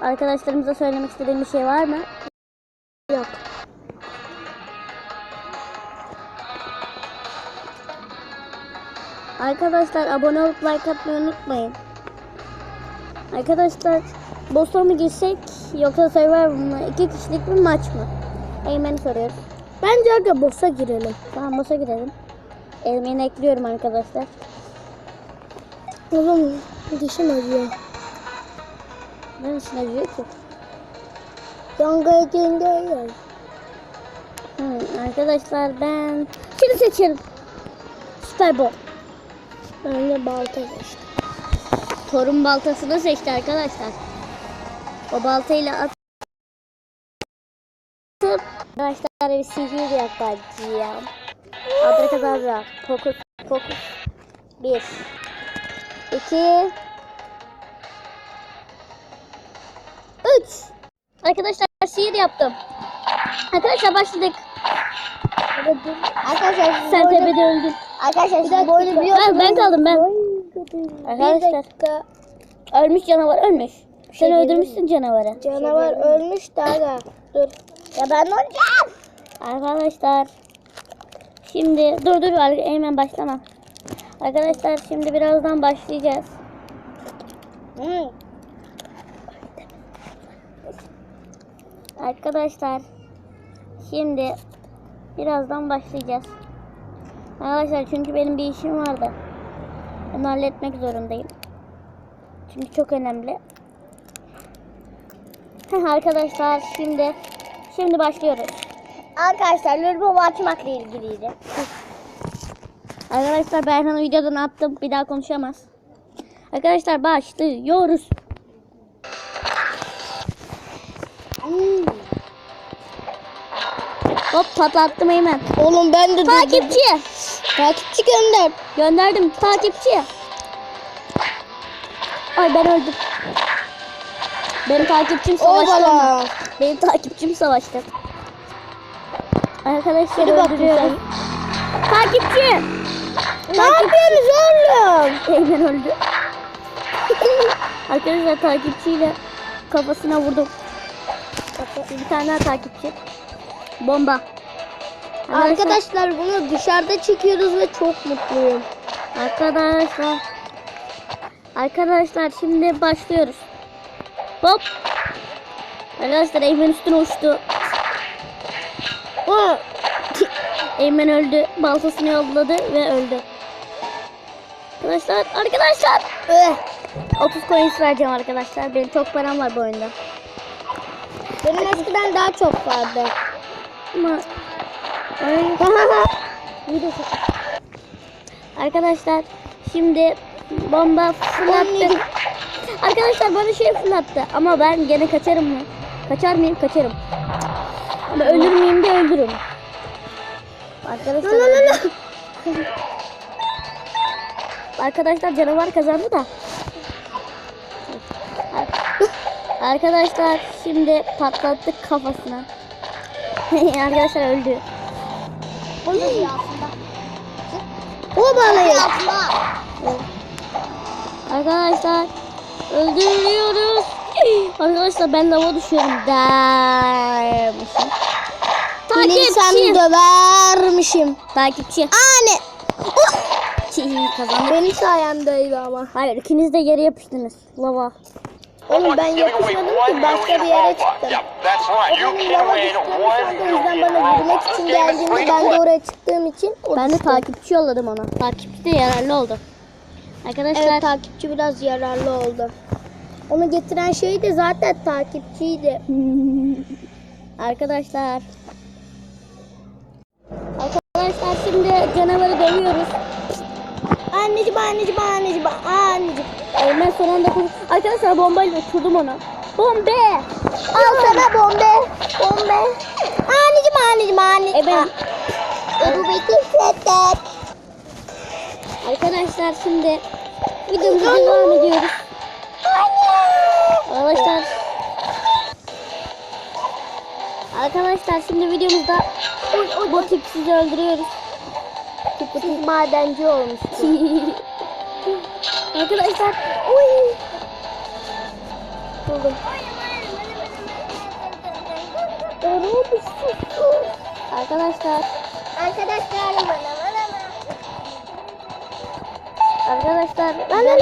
Arkadaşlarımıza söylemek istediğim bir şey var mı? Yok. Arkadaşlar abone olup like atmayı unutmayın. Arkadaşlar Boss'a mı girsek yoksa Survivor mı? İki kişilik bir maç mı? Eymen'i soruyoruz. Bence aga boss'a girelim. Tamam Boss'a girelim. Eymen'i ekliyorum arkadaşlar. Oğlum dişim acıyor. Ne için acıyor ki? Yanga gel. Hmm, arkadaşlar ben şunu seçerim. Süper Bowl. Ben de balta seçtim. Torun baltasını seçti arkadaşlar. O baltayla at. Arkadaşlar bir sihir yapacağım. Abrakadabra. Fokus. Fokus. Bir. iki, Üç. Arkadaşlar sihir yaptım. Arkadaşlar başladık. Arkadaşlar siz Sen bu arada- tepede öldün. Arkadaşlar siz bu biliyor Ben, ben kaldım ben. Arkadaşlar dakika. ölmüş canavar ölmüş. Sen şey diyeyim öldürmüşsün canavarı. Canavar ölmüş de aga. Dur. Ya ben olacağım. Arkadaşlar şimdi dur dur ar- hemen başlama. Arkadaşlar şimdi birazdan başlayacağız. Hı. Arkadaşlar şimdi birazdan başlayacağız. Arkadaşlar çünkü benim bir işim vardı. Onu halletmek zorundayım. Çünkü çok önemli. Arkadaşlar şimdi şimdi başlıyoruz. Arkadaşlar lütfen açmakla ilgiliydi. Arkadaşlar Berhan'ı videodan attım. Bir daha konuşamaz. Arkadaşlar başlıyoruz. Patlattım hemen. Oğlum ben de Takipçi. Takipçi gönder. Gönderdim takipçi. Ay ben öldüm. Benim takipçim savaştı. Obala. Benim takipçim savaştı. Arkadaşlar Hadi öldürüyorum. Takipçi. Ne yapıyorsunuz oğlum? Eymen öldü. Arkadaşlar takipçiyle kafasına vurdum. Bir tane daha takipçi. Bomba. Arkadaşlar bunu dışarıda çekiyoruz ve çok mutluyum. Arkadaşlar. Arkadaşlar şimdi başlıyoruz. Hop. Arkadaşlar Eymen üstüne uçtu. Eymen öldü. Baltasını yolladı ve öldü. Arkadaşlar, arkadaşlar. Eh, 30 coins vereceğim arkadaşlar. Benim çok param var bu oyunda. benim eskiden daha çok vardı. Ama. Arkadaşlar şimdi bomba fırlattı. Arkadaşlar bana şey fırlattı ama ben gene kaçarım mı? Kaçar mıyım? Kaçarım. Ama ölür müyüm de ölürüm. Arkadaşlar öldüm. Arkadaşlar canavar kazandı da. Arkadaşlar şimdi patlattık kafasına. Arkadaşlar öldü. O balayı. Arkadaşlar öldürüyoruz. Arkadaşlar ben lava düşüyorum dermişim. Seni sen Takipçi. dövermişim. Takipçi. Anne. Çiğ kazandık. Benim sayemdeydi ama. Hayır ikiniz de yere yapıştınız. Lava. Oğlum ben yapışmadım ki başka bir yere çıktım. Can lava düştüğümü o yüzden bana vurmak için geldiğinde ben de oraya çıktığım için o Ben de takipçi yolladım ona. Takipçi de yararlı oldu. Arkadaşlar Evet takipçi biraz yararlı oldu. Onu getiren şey de zaten takipçiydi. Arkadaşlar. Arkadaşlar şimdi canavarı dövüyoruz. Anneciğim anneciğim anneciğim anneciğim. Eymen son anda kur- Arkadaşlar bombayla uçurdum onu. Bombe! Al sana bombe. Bombe. Anneciğim anneciğim anneciğim. E ben- Bu bitti zaten. Arkadaşlar şimdi videomuza devam ediyoruz. Arkadaşlar Arkadaşlar şimdi videomuzda bu tipsizi öldürüyoruz. Siz madenci olmuş. Arkadaşlar uy. Buldum. Arkadaşlar, Arkadaşlar arkadaşlar ben,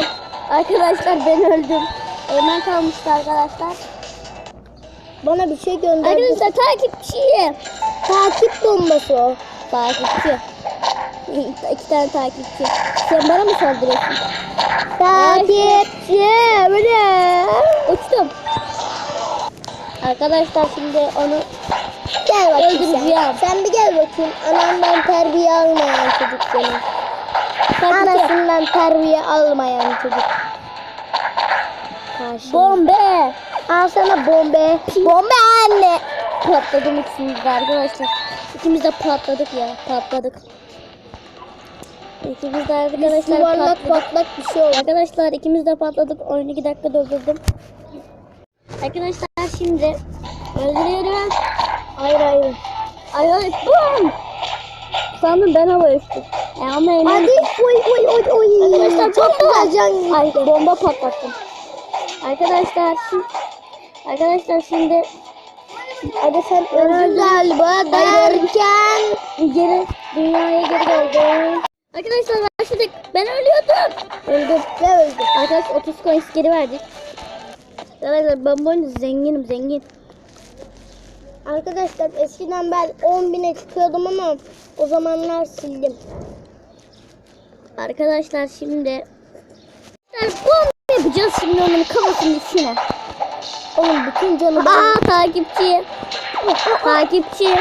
arkadaşlar ben öldüm. Eymen kalmıştı arkadaşlar. Bana bir şey gönderdi. Arkadaşlar takipçi. Takip bombası o. Takipçi. İki tane takipçi. Sen bana mı saldırıyorsun? Takipçi. Ne? Uçtum. Arkadaşlar şimdi onu Gel bakayım sen. Sen bir gel bakayım. Anamdan terbiye almayan çocuk senin. takipçi. Anasından terbiye almayan çocuk. Karşı. Bombe. Al sana bombe. Bombe anne. Patladım ikimiz de arkadaşlar. İkimiz de patladık ya. Patladık. İkimiz de arkadaşlar Yuvarlak patladık. patlak bir şey oldu. Arkadaşlar ikimiz de patladık. Oyunu 2 dakika durdurdum. Arkadaşlar şimdi öldürüyorum. Hayır hayır. Ay ay bum. Sandım ben hava uçtum. E, ama emin. Hadi. Oy oy oy oy. Arkadaşlar çok güzel can. Ay bomba patlattım. Arkadaşlar şimdi Arkadaşlar şimdi Hadi sen Öldü öldün. galiba derken. Geri dünyaya geri geldim. Arkadaşlar başladık. Ben ölüyordum. Öldüm. Ne öldü? Arkadaşlar 30 coins geri verdik. Arkadaşlar ben bu oyunda zenginim zengin. Arkadaşlar eskiden ben 10 bine çıkıyordum ama o zamanlar sildim. Arkadaşlar şimdi bomba yapacağız şimdi onun kafasının içine. Oğlum bütün canı. Aa takipçi. Takipçi.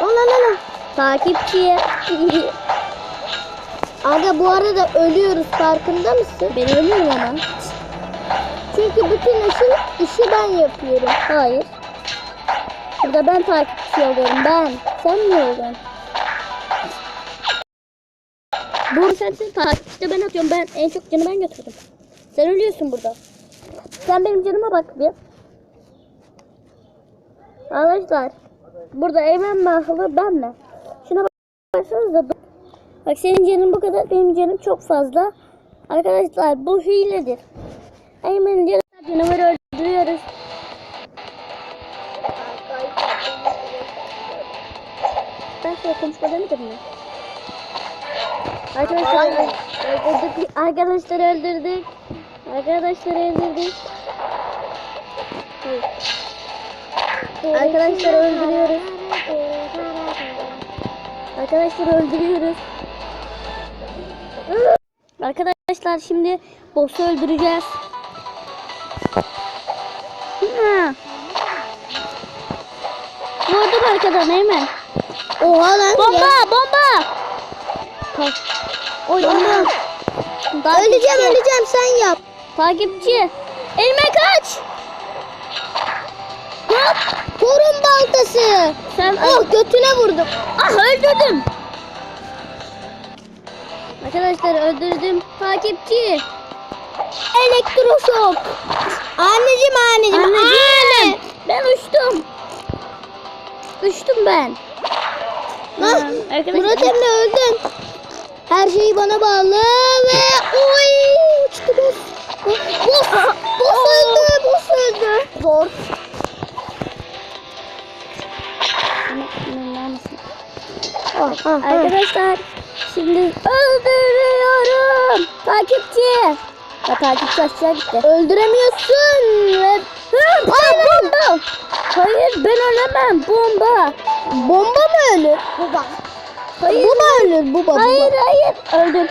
Lan lan lan. Takipçi. Aga bu arada ölüyoruz farkında mısın? ben ölüyorum ama. Çünkü bütün işi, işi ben yapıyorum. Hayır. Burada ben takipçi oluyorum ben. Sen mi oldun? Bu sensin takipçide ben atıyorum. Ben en çok canı ben götürdüm. Sen ölüyorsun burada. Sen benim canıma bak bir. Arkadaşlar. Burada Eymen mi akıllı ben mi? Şuna baksanıza. Bak senin canın bu kadar. Benim canım çok fazla. Arkadaşlar bu hiledir. Eymen'in canı canavarı öldürüyoruz. Ben şöyle konuşma demedim mi? Arkadaşlar öldürdük. Arkadaşlar öldürdük. Arkadaşlar öldürdük. Arkadaşlar öldürüyoruz. Arkadaşlar öldürüyoruz. Arkadaşlar şimdi boss'u öldüreceğiz. Ha. Vurdum arkadan hemen. Oha lan Bomba ya. bomba. Tak. Oy Bomba. Takipçi. Öleceğim öleceğim sen yap. Takipçi. Elime kaç. Hop. Torun baltası. Sen Oh götüne vurdum. Ah öldürdüm. Arkadaşlar öldürdüm. Takipçi. Elektroşok. Anneciğim anneciğim. Anneciğim. Ben uçtum. Uçtum ben. Lan Murat Emre öldün. Her şeyi bana bağlı ve oy uçtu boss. Boss, boss öldü, boss öldü. Zor. Arkadaşlar şimdi öldürüyorum. Takipçi. Ya takipçi aşağı gitti. Öldüremiyorsun ve bomba. Hayır ben ölemem. Bomba. bomba mı ölür? Baba. Hayır. Bu mu ölür baba? Hayır hayır. Öldüm.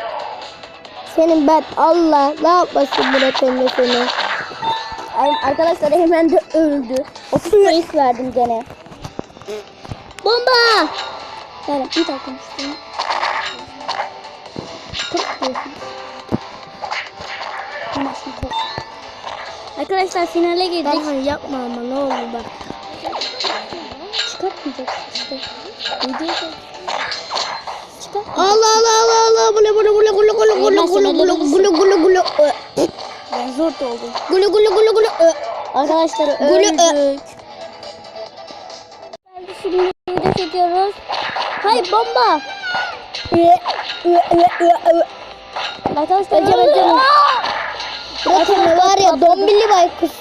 Senin ben Allah ne yapmasın Murat Emre seni. Arkadaşlar hemen de öldü. 30 coins verdim gene. Bomba. Yani bir dakika Arkadaşlar finale girdik. Daha yapma ama ne olur bak. Çıkartmayacaksın işte. Video Çıkart. Allah Allah Allah Allah gulu gulu gulu gulu gulu gulu gulu gulu gulu gulu gulu. Ben zor da oldum. gulu gulu gulu gulu. Arkadaşlar öldük. Şimdi video çekiyoruz. Hayır bomba. Arkadaşlar Öleceğim, Emre var ya dombili baykuş.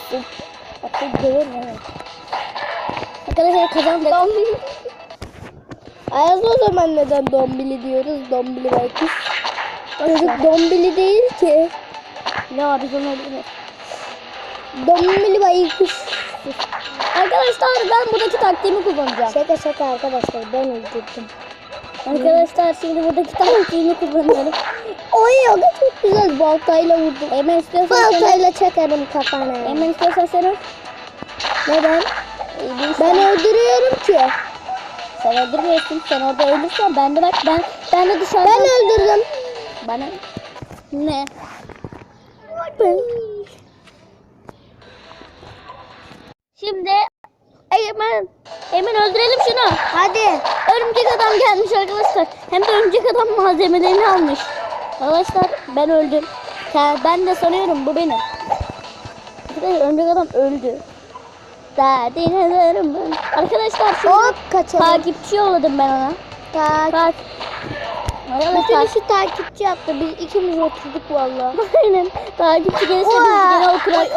Bak seni döverim evet. Arkadaşlar kazandık. Ayaz o zaman neden dombili diyoruz? Dombili belki. Çocuk dombili değil ki. Ya biz onu. Dombili baykuş. Arkadaşlar ben buradaki taktiğimi kullanacağım. Şaka şaka arkadaşlar ben öldürdüm. Arkadaşlar şimdi buradaki taktiğimi kullanıyorum. Oy aga çok güzel baltayla vurdum. Hemen istiyorsan Baltayla çakarım kafana. Hemen istiyorsan sen öl. Neden? Ben öldürüyorum ki. Sen öldürmüyorsun. Sen orada ölürsen ben de bak ben ben de dışarıda. Ben öldürdüm. Bana ne? Şimdi hemen hemen öldürelim şunu. Hadi. Örümcek adam gelmiş arkadaşlar. Hem de örümcek adam malzemelerini almış. Arkadaşlar ben öldüm. Ben de sanıyorum bu benim. Arkadaşlar örümcek adam öldü. Derdine ederim ben. Arkadaşlar şimdi Hop kaçalım. takipçi yolladım ben ona. Tak. Bak. Bütün Arkadaşlar işi takipçi yaptı. Biz ikimiz oturduk valla. aynen. Takipçi gelirse biz gene oturak.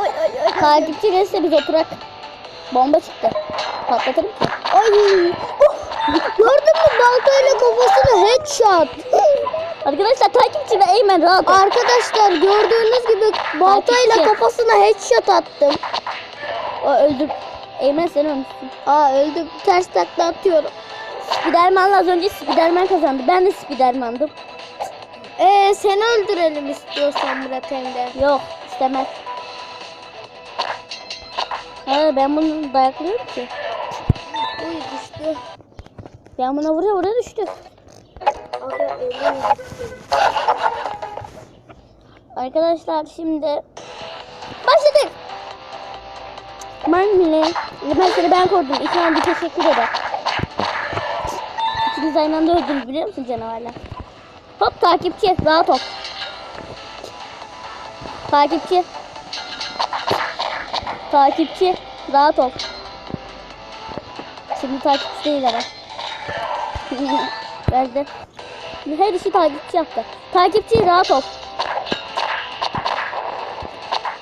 Takipçi gelirse biz oturak. Bomba çıktı. Patlatırım ki. Ay. Oh. Gördün mü baltayla kafasına headshot. Arkadaşlar takipçi ve Eymen rahat ol. Arkadaşlar gördüğünüz gibi baltayla Takipçi. kafasına headshot attım. O öldü. Eymen sen ölmüşsün. Aa öldüm. Ters takla atıyorum. Spiderman'la az önce Spiderman kazandı. Ben de Spiderman'dım. Ee seni öldürelim istiyorsan Murat Emre. Yok istemez. Ha, ben bunu dayaklıyorum ki. Uy düştü. Ben buna vura vura düştü. Arkadaşlar şimdi başladık. Ben bile ben seni ben korudum. İkna bir teşekkür ederim. İkiniz aynı anda öldünüz biliyor musun canavarlar? Hop takipçi rahat ol. Takipçi. Takipçi rahat ol. Şimdi takipçi değil ama. Verdi. Her işi takipçi yaptı. Takipçi rahat ol.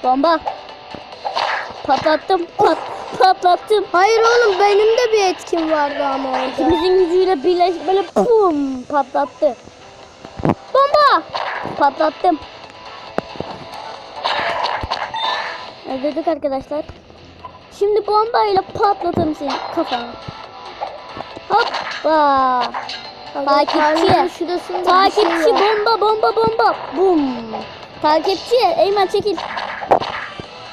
Bomba. Patlattım. Pat, patlattım. Hayır oğlum benim de bir etkim vardı ama orada. İkimizin gücüyle birleş böyle pum patlattı. Bomba. Patlattım. Öldürdük arkadaşlar. Şimdi bombayla patlatırım senin kafanı. Hoppa. Takipçi. Takipçi şey bomba bomba bomba. Bum. Takipçi Eymen çekil.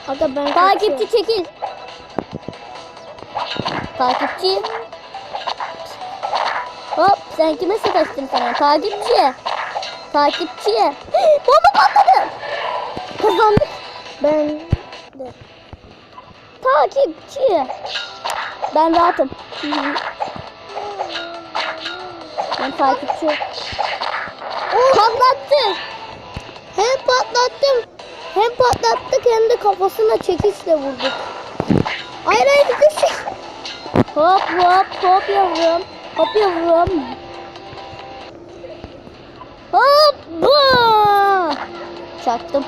Aga ben Takipçi çekil. Takipçi. Hop sen kime sataştın sana? Takipçi. Takipçi. Bomba patladı. Kazandık. Ben de. Takipçi. Ben rahatım. Ben takipçi. Patlattı. Hem patlattım. Hem patlattık hem de kafasına çekiçle vurduk. Hayır hayır düş. Hop hop hop yavrum. Hop yavrum. Çaktım.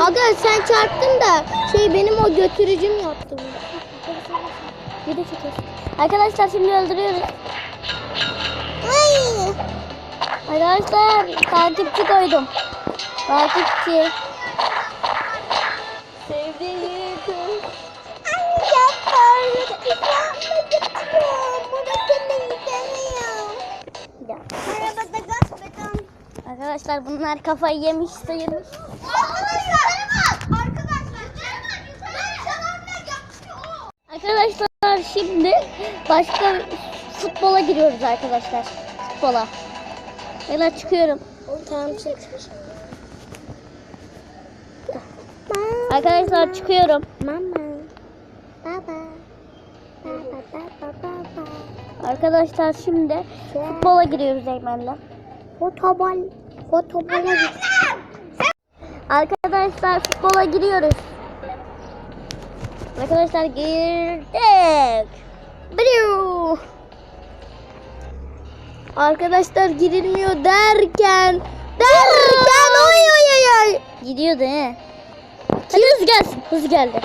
Aga sen çarptın da şey benim o götürücüm yaptı. Bir de çekiyoruz. Arkadaşlar şimdi öldürüyoruz. Ay. Arkadaşlar takipçi koydum. Takipçi. Sevdiğim kız. Arkadaşlar bunlar kafayı yemiş sayılır. Şimdi başka futbola giriyoruz arkadaşlar. Futbola. Ben çıkıyorum. Tamam çık. Arkadaşlar çıkıyorum. Mama. Baba. Baba baba baba. Arkadaşlar şimdi futbola giriyoruz Eymen'le. Fotobal. Fotobala git. Arkadaşlar futbola giriyoruz. Arkadaşlar girdik. Bliu. Arkadaşlar girilmiyor derken derken oy oy oy. Gidiyordu he. Hadi hızlı gelsin. Hızlı geldi.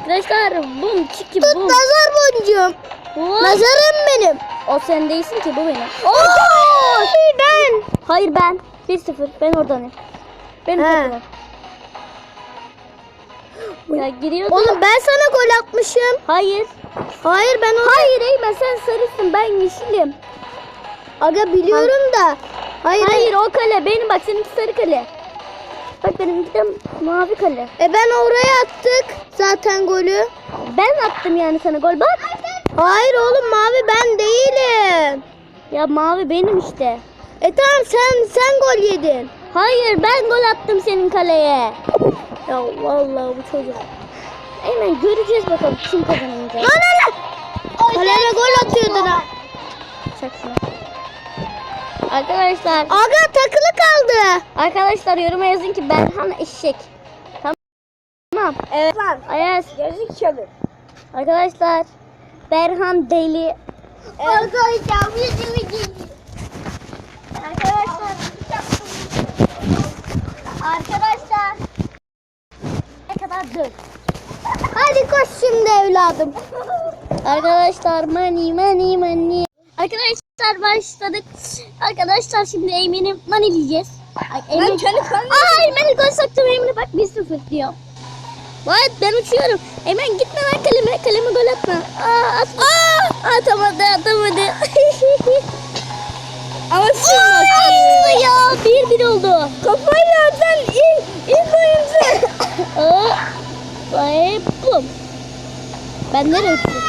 Arkadaşlar bum çiki Tut bum. nazar boncuğum. Hop. Nazarım benim. O sen değilsin ki bu benim. Oo, ben. Hayır ben. 1-0. Ben oradanım. Benim He. Ya giriyordu. Oğlum ben sana gol atmışım. Hayır. Hayır ben onu... Hayır Eymen sen sarısın ben yeşilim. Aga biliyorum da. Hayır. Hayır o kale benim bak seninki sarı kale. Bak benimki de mavi kale. E ben oraya attık zaten golü. Ben attım yani sana gol bak. Hayır oğlum mavi ben değilim. Ya mavi benim işte. E tamam sen sen gol yedin. Hayır ben gol attım senin kaleye. Ya vallahi bu çocuk. Eymen göreceğiz bakalım kim kazanacak. Lan lan. Kaleme gol atıyordun ha. Çaksın. Arkadaşlar, Aga takılı kaldı. arkadaşlar yoruma yazın ki Berhan eşek. Tamam. Evet lan. Ayaz. Gözlük çalır. Arkadaşlar, Berhan deli. Arkadaşlar Arkadaşlar. Arkadaşlar. Ne kadar dur. Hadi koş şimdi evladım. Arkadaşlar money money money. Arkadaşlar başladık. Arkadaşlar şimdi Eymen'i manileyeceğiz. Ay, Eymen... kendi kalbime- Aa Eymen'i gol soktum Eymen'e bak 1-0 diyor. Vay ben uçuyorum. Eymen gitme lan kaleme. Kaleme gol atma. Aa atma. Aa atamadı atamadı. Ama attı ya. 1-1 oldu. Kafayla atan ilk, ilk oyuncu. Vay bum. Ben nereye uçuyorum?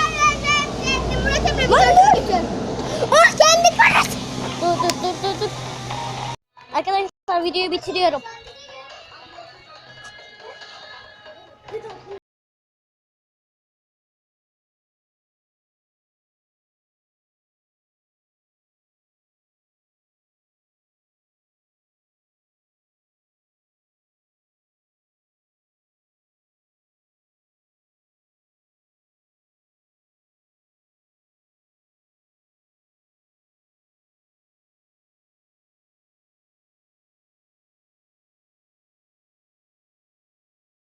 Ah kendi kalesi. Dur dur dur dur dur. Arkadaşlar videoyu bitiriyorum.